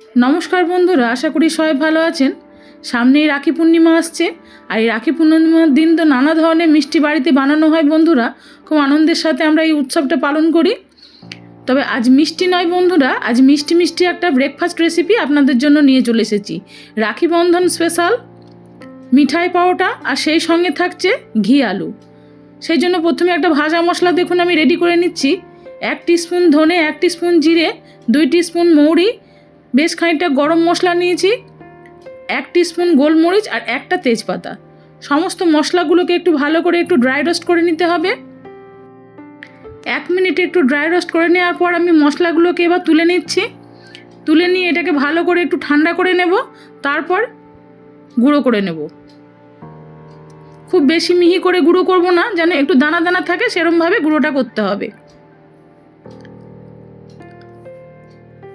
নমস্কার বন্ধুরা, আশা করি সবাই ভালো আছেন। সামনেই রাখি পূর্ণিমা আসছে, আর এই রাখি পূর্ণিমার দিন তো নানা ধরনের মিষ্টি বাড়িতে বানানো হয় বন্ধুরা। খুব আনন্দের সাথে আমরা এই উৎসবটা পালন করি। তবে আজ মিষ্টি নয় বন্ধুরা, আজ মিষ্টি মিষ্টি একটা ব্রেকফাস্ট রেসিপি আপনাদের জন্য নিয়ে চলে এসেছি। রাখি বন্ধন স্পেশাল মিঠাই পাওয়াটা আর সেই সঙ্গে থাকছে ঘি আলু। সেই জন্য প্রথমে একটা ভাজা মশলা দেখুন, আমি রেডি করে নিচ্ছি। এক স্পুন ধনে, এক স্পুন জিরে, দুই স্পুন মৌরি বেশ খানিকটা গরম মশলা নিয়েছি, এক স্পুন গোলমরিচ আর একটা তেজপাতা। সমস্ত মশলাগুলোকে একটু ভালো করে একটু ড্রাই রোস্ট করে নিতে হবে। এক মিনিট একটু ড্রাই রোস্ট করে নেওয়ার পর আমি মশলাগুলোকে এবার তুলে নিচ্ছি। তুলে নিয়ে এটাকে ভালো করে একটু ঠান্ডা করে নেব, তারপর গুঁড়ো করে নেব। খুব বেশি মিহি করে গুঁড়ো করব না, যেন একটু দানা দানা থাকে, সেরমভাবে গুঁড়োটা করতে হবে।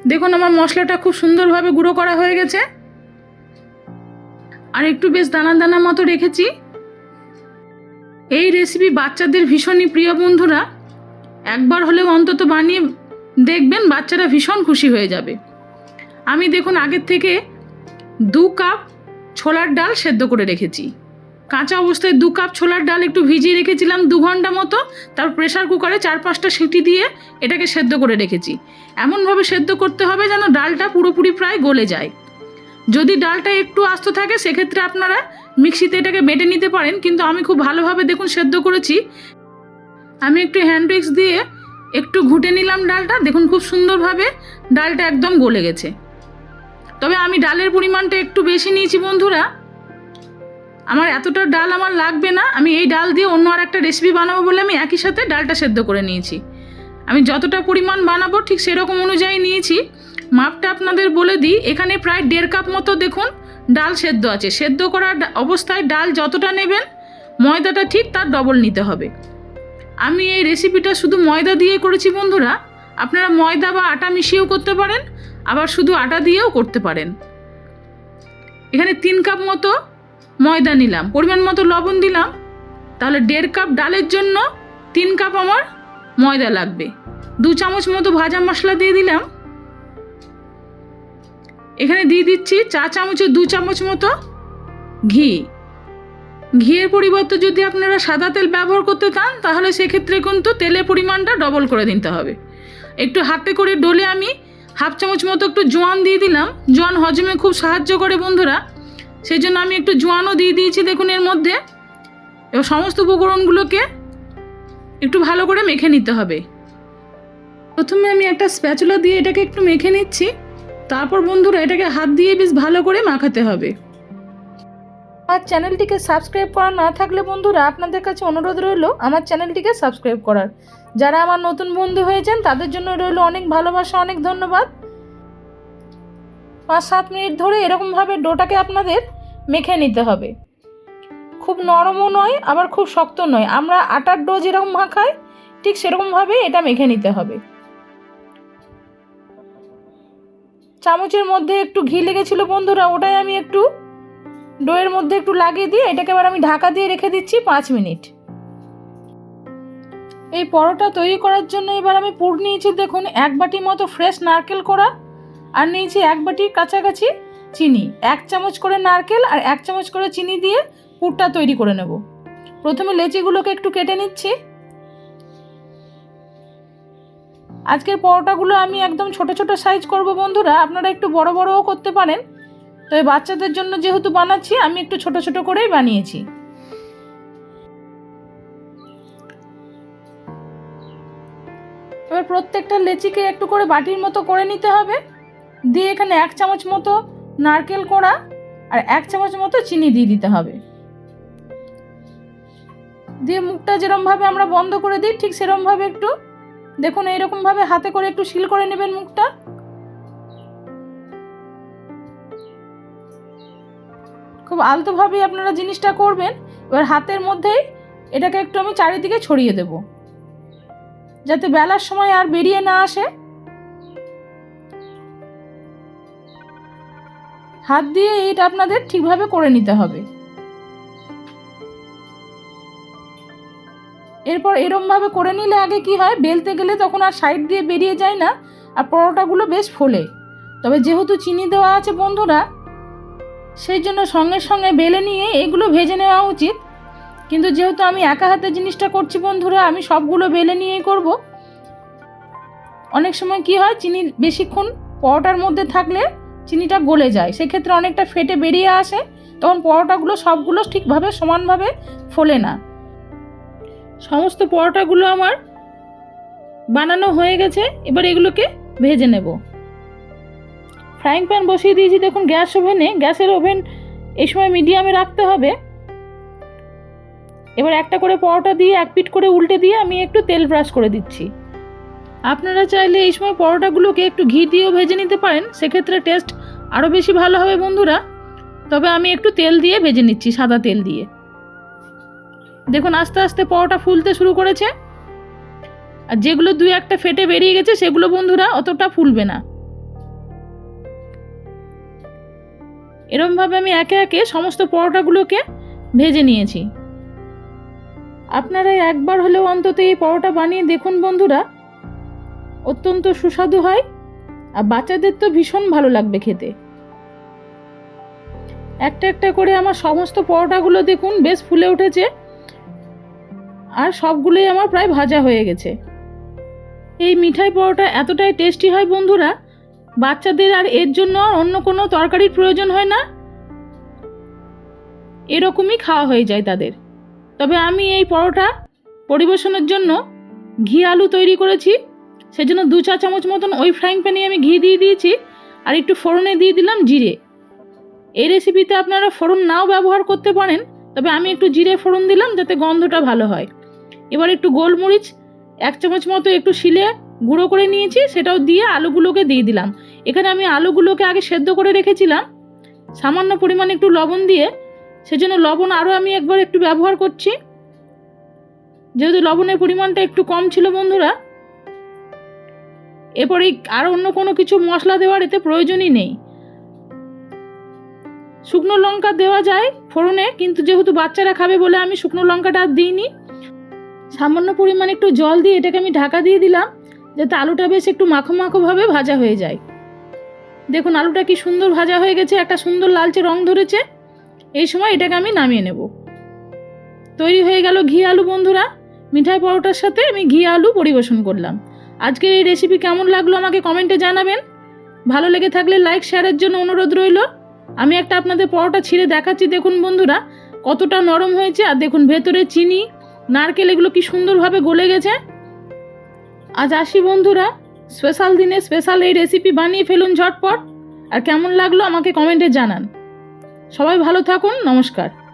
দেখুন, আমার মশলাটা খুব সুন্দরভাবে গুঁড়ো করা হয়ে গেছে। আর একটু বেশ দানা দানা মতো রেখেছি। এই রেসিপি বাচ্চাদের ভীষণই প্রিয় বন্ধুরা। একবার হলেও অন্তত বানিয়ে দেখবেন, বাচ্চারা ভীষণ খুশি হয়ে যাবে। আমি দেখুন, আগের থেকে দু কাপ ছোলার ডাল সেদ্ধ করে রেখেছি। কাঁচা অবস্থায় দু কাপ ছোলার ডাল একটু ভিজিয়ে রেখেছিলাম দু ঘণ্টা মতো। তার প্রেশার কুকারে চার পাঁচটা সিটি দিয়ে এটাকে সেদ্ধ করে রেখেছি। এমনভাবে সেদ্ধ করতে হবে যেন ডালটা পুরোপুরি প্রায় গলে যায়। যদি ডালটা একটু আস্ত থাকে, সেক্ষেত্রে আপনারা মিক্সিতে এটাকে বেটে নিতে পারেন। কিন্তু আমি খুব ভালোভাবে দেখুন সেদ্ধ করেছি। আমি একটু হ্যান্ড দিয়ে একটু ঘুটে নিলাম ডালটা। দেখুন খুব সুন্দরভাবে ডালটা একদম গলে গেছে। তবে আমি ডালের পরিমাণটা একটু বেশি নিয়েছি বন্ধুরা। আমার এতটা ডাল আমার লাগবে না, আমি এই ডাল দিয়ে অন্য আর একটা রেসিপি বানাবো বলে আমি একই সাথে ডালটা সেদ্ধ করে নিয়েছি। আমি যতটা পরিমাণ বানাবো ঠিক সেরকম অনুযায়ী নিয়েছি। মাপটা আপনাদের বলে দিই, এখানে প্রায় দেড় কাপ মতো দেখুন ডাল সেদ্ধ আছে। সেদ্ধ করা ডা- অবস্থায় ডাল যতটা নেবেন, ময়দাটা ঠিক তার ডবল নিতে হবে। আমি এই রেসিপিটা শুধু ময়দা দিয়ে করেছি বন্ধুরা। আপনারা ময়দা বা আটা মিশিয়েও করতে পারেন, আবার শুধু আটা দিয়েও করতে পারেন। এখানে তিন কাপ মতো ময়দা নিলাম। পরিমাণ মতো লবণ দিলাম। তাহলে দেড় কাপ ডালের জন্য তিন কাপ আমার ময়দা লাগবে। দু চামচ মতো ভাজা মশলা দিয়ে দিলাম। এখানে দিয়ে দিচ্ছি চা চামচের দু চামচ মতো ঘি। ঘিয়ের পরিবর্তে যদি আপনারা সাদা তেল ব্যবহার করতে চান, তাহলে সেক্ষেত্রে কিন্তু তেলের পরিমাণটা ডবল করে দিতে হবে। একটু হাতে করে ডলে আমি হাফ চামচ মতো একটু জোয়ান দিয়ে দিলাম। জোয়ান হজমে খুব সাহায্য করে বন্ধুরা। সেই জন্য আমি একটু জোয়ানও দিয়ে দিয়েছি দেখুন এর মধ্যে। এবার সমস্ত উপকরণগুলোকে একটু ভালো করে মেখে নিতে হবে। প্রথমে আমি একটা স্প্যাচুলা দিয়ে এটাকে একটু মেখে নিচ্ছি। তারপর বন্ধুরা এটাকে হাত দিয়ে বেশ ভালো করে মাখাতে হবে। আমার চ্যানেলটিকে সাবস্ক্রাইব করা না থাকলে বন্ধুরা আপনাদের কাছে অনুরোধ রইল আমার চ্যানেলটিকে সাবস্ক্রাইব করার। যারা আমার নতুন বন্ধু হয়েছেন তাদের জন্য রইল অনেক ভালোবাসা, অনেক ধন্যবাদ। পাঁচ সাত মিনিট ধরে এরকমভাবে ডোটাকে আপনাদের মেখে নিতে হবে। খুব নরমও নয়, আবার খুব শক্ত নয়। আমরা আটার ডো যেরকম মাখাই, ঠিক সেরকমভাবে এটা মেখে নিতে হবে। চামচের মধ্যে একটু ঘি লেগেছিল বন্ধুরা, ওটাই আমি একটু ডোয়ের মধ্যে একটু লাগিয়ে দিয়ে এটাকে এবার আমি ঢাকা দিয়ে রেখে দিচ্ছি পাঁচ মিনিট। এই পরোটা তৈরি করার জন্য এবার আমি পুর নিয়েছি দেখুন, এক বাটি মতো ফ্রেশ নারকেল করা আর নিয়েছি এক বাটির কাছাকাছি চিনি, এক চামচ করে নারকেল আর এক চামচ করে চিনি দিয়ে পুরটা তৈরি করে নেব। প্রথমে লেচিগুলোকে একটু কেটে নিচ্ছি। আজকের পরোটাগুলো আমি একদম ছোট ছোট সাইজ করব বন্ধুরা, আপনারা একটু বড় বড়ও করতে পারেন। তবে বাচ্চাদের জন্য যেহেতু বানাচ্ছি, আমি একটু ছোট ছোট করেই বানিয়েছি। এবার প্রত্যেকটা লেচিকে একটু করে বাটির মতো করে নিতে হবে। দিয়ে এখানে এক চামচ মতো নারকেল কোড়া আর এক চামচ মতো চিনি দিয়ে দিতে হবে। দিয়ে মুখটা যেরমভাবে আমরা বন্ধ করে দিই, ঠিক সেরমভাবে একটু, দেখুন এইরকমভাবে হাতে করে একটু সিল করে নেবেন মুখটা। খুব আলতোভাবেই আপনারা জিনিসটা করবেন, এবার হাতের মধ্যেই এটাকে একটু আমি চারিদিকে ছড়িয়ে দেব। যাতে বেলার সময় আর বেরিয়ে না আসে। হাত দিয়ে এটা আপনাদের ঠিকভাবে করে নিতে হবে। এরপর এরমভাবে করে নিলে আগে কি হয়? বেলতে গেলে তখন আর সাইড দিয়ে বেরিয়ে যায় না, আর পরোটাগুলো বেশ ফোলে। তবে যেহেতু চিনি দেওয়া আছে বন্ধুরা, সেই জন্য সঙ্গে সঙ্গে বেলে নিয়ে এগুলো ভেজে নেওয়া উচিত। কিন্তু যেহেতু আমি একা হাতে জিনিসটা করছি বন্ধুরা, আমি সবগুলো বেলে নিয়েই করব। অনেক সময় কি হয়, চিনি বেশিক্ষণ পরোটার মধ্যে থাকলে চিনিটা গলে যায়। সেক্ষেত্রে অনেকটা ফেটে বেরিয়ে আসে, তখন পরোটাগুলো সবগুলো ঠিকভাবে সমানভাবে ফোলে না। সমস্ত পরোটাগুলো আমার বানানো হয়ে গেছে, এবার এগুলোকে ভেজে নেব। ফ্রাইং প্যান বসিয়ে দিয়েছি, দেখুন গ্যাস ওভেনে। গ্যাসের ওভেন এই সময় মিডিয়ামে রাখতে হবে। এবার একটা করে পরোটা দিয়ে এক পিট করে উল্টে দিয়ে আমি একটু তেল ব্রাশ করে দিচ্ছি। আপনারা চাইলে এই সময় পরোটাগুলোকে একটু ঘি দিয়েও ভেজে নিতে পারেন। সেক্ষেত্রে টেস্ট আরও বেশি ভালো হবে বন্ধুরা। তবে আমি একটু তেল দিয়ে ভেজে নিচ্ছি, সাদা তেল দিয়ে। দেখুন, আস্তে আস্তে পরোটা ফুলতে শুরু করেছে। আর যেগুলো দুই একটা ফেটে বেরিয়ে গেছে, সেগুলো বন্ধুরা অতটা ফুলবে না। এরমভাবে আমি একে একে সমস্ত পরোটাগুলোকে ভেজে নিয়েছি। আপনারা একবার হলেও অন্তত এই পরোটা বানিয়ে দেখুন বন্ধুরা। অত্যন্ত সুস্বাদু হয় আর বাচ্চাদের তো ভীষণ ভালো লাগবে খেতে। একটা একটা করে আমার সমস্ত পরোটাগুলো দেখুন, বেশ ফুলে উঠেছে আর সবগুলোই আমার প্রায় ভাজা হয়ে গেছে। এই মিঠাই পরোটা এতটাই টেস্টি হয় বন্ধুরা, বাচ্চাদের আর এর জন্য অন্য কোনো তরকারির প্রয়োজন হয় না। এরকমই খাওয়া হয়ে যায় তাদের। তবে আমি এই পরোটা পরিবেশনের জন্য ঘি আলু তৈরি করেছি। সেজন্য দু চা চামচ মতন ওই ফ্রাইং প্যানে আমি ঘি দিয়ে দিয়েছি, আর একটু ফোড়নে দিয়ে দিলাম জিরে। এই রেসিপিতে আপনারা ফোড়ন নাও ব্যবহার করতে পারেন, তবে আমি একটু জিরে ফোড়ন দিলাম যাতে গন্ধটা ভালো হয়। এবার একটু গোলমরিচ, এক চামচ মতো একটু শিলে গুঁড়ো করে নিয়েছি, সেটাও দিয়ে আলুগুলোকে দিয়ে দিলাম। এখানে আমি আলুগুলোকে আগে সেদ্ধ করে রেখেছিলাম, সামান্য পরিমাণে একটু লবণ দিয়ে। সেজন্য লবণ আরও আমি একবার একটু ব্যবহার করছি। যেহেতু লবণের পরিমাণটা একটু কম ছিল বন্ধুরা এরপরে আর অন্য কোনো কিছু মশলা দেওয়ার এতে প্রয়োজনই নেই। শুকনো লঙ্কা দেওয়া যায় ফোড়নে, কিন্তু যেহেতু বাচ্চারা খাবে বলে আমি শুকনো লঙ্কাটা আর দিইনি, সামান্য পরিমাণে একটু জল দিয়ে এটাকে আমি ঢাকা দিয়ে দিলাম, যাতে আলুটা বেশ একটু মাখো মাখোভাবে ভাজা হয়ে যায়। দেখুন আলুটা কি সুন্দর ভাজা হয়ে গেছে, একটা সুন্দর লালচে রং ধরেছে। এই সময় এটাকে আমি নামিয়ে নেব। তৈরি হয়ে গেল ঘি আলু বন্ধুরা। মিঠাই পরোটার সাথে আমি ঘি আলু পরিবেশন করলাম। আজকের এই রেসিপি কেমন লাগল আমাকে কমেন্টে জানাবেন। ভালো লেগে থাকলে লাইক শেয়ারের জন্য অনুরোধ রইল। আমি একটা আপনাদের পরোটা ছিঁড়ে দেখাচ্ছি, দেখুন বন্ধুরা, কতটা নরম হয়েছে, আর দেখুন ভেতরে চিনি, নারকেল, এগুলো কি সুন্দরভাবে গলে গেছে। আজ আসি বন্ধুরা স্পেশাল দিনে স্পেশাল এই রেসিপি বানিয়ে ফেলুন ঝটপট। আর কেমন লাগল আমাকে কমেন্টে জানান। সবাই ভালো থাকুন, নমস্কার।